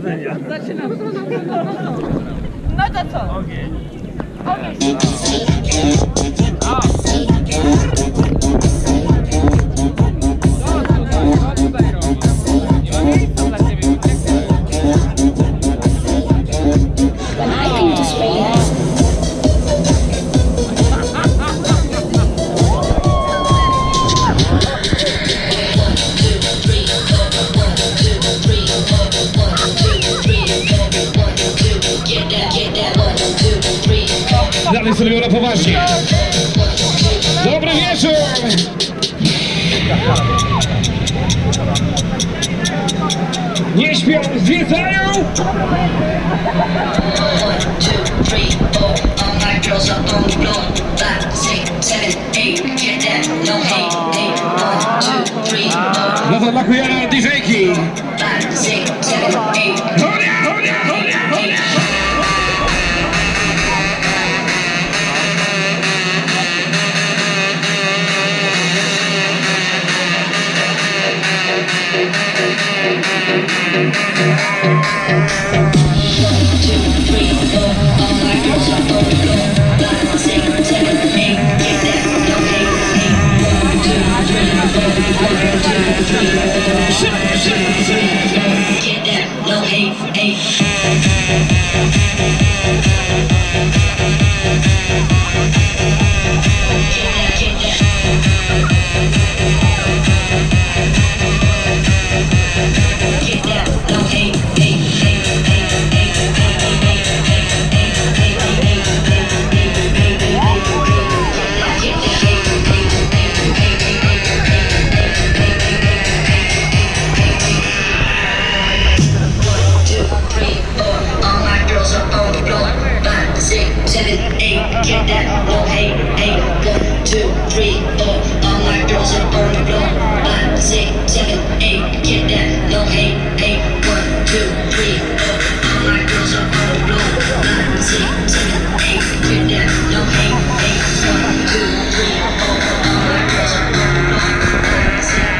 powodzenia. Zaczynam. No to co? Ogień. Ogień. poważnie. Dobry wieczór! Nie śpią, zwiedzają! One, two, three, four, all my girls are on the eight, eight.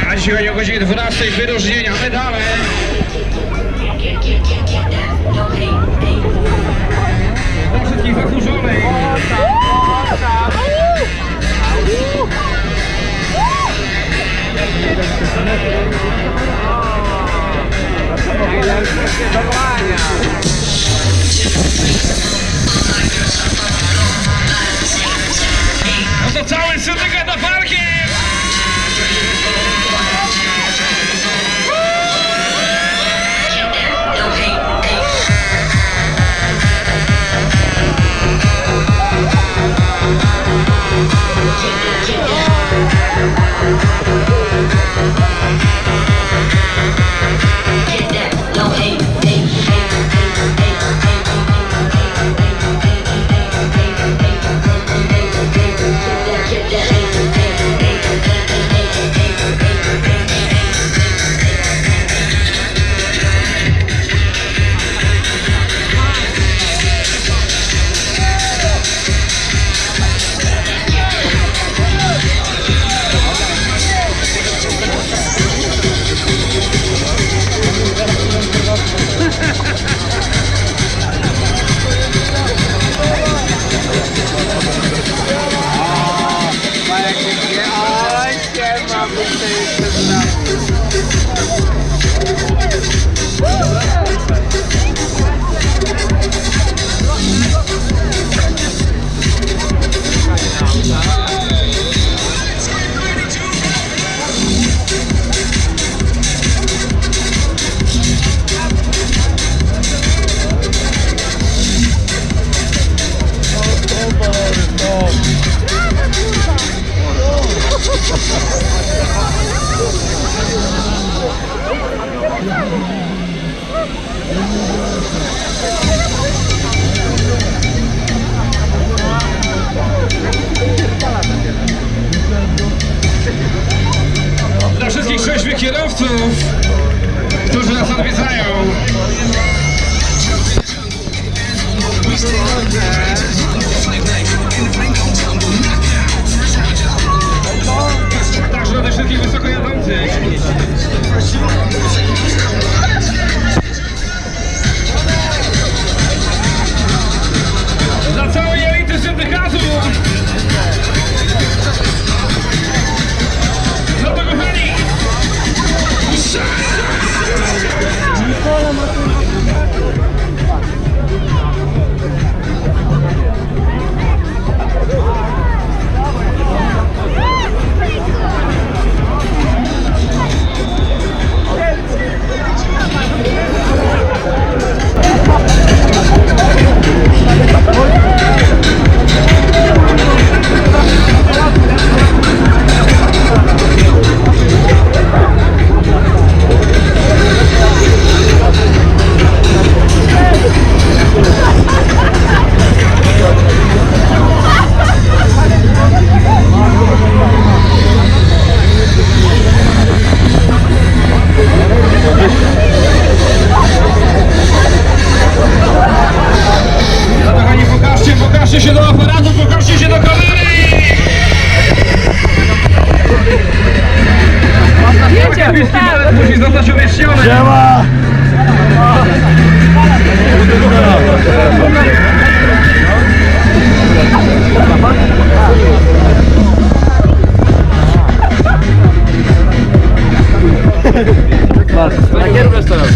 A dzisiaj o godzinie 12 wyróżnienia medale. się do Cheers. lleva. Bak, ben geri gösteriyorum.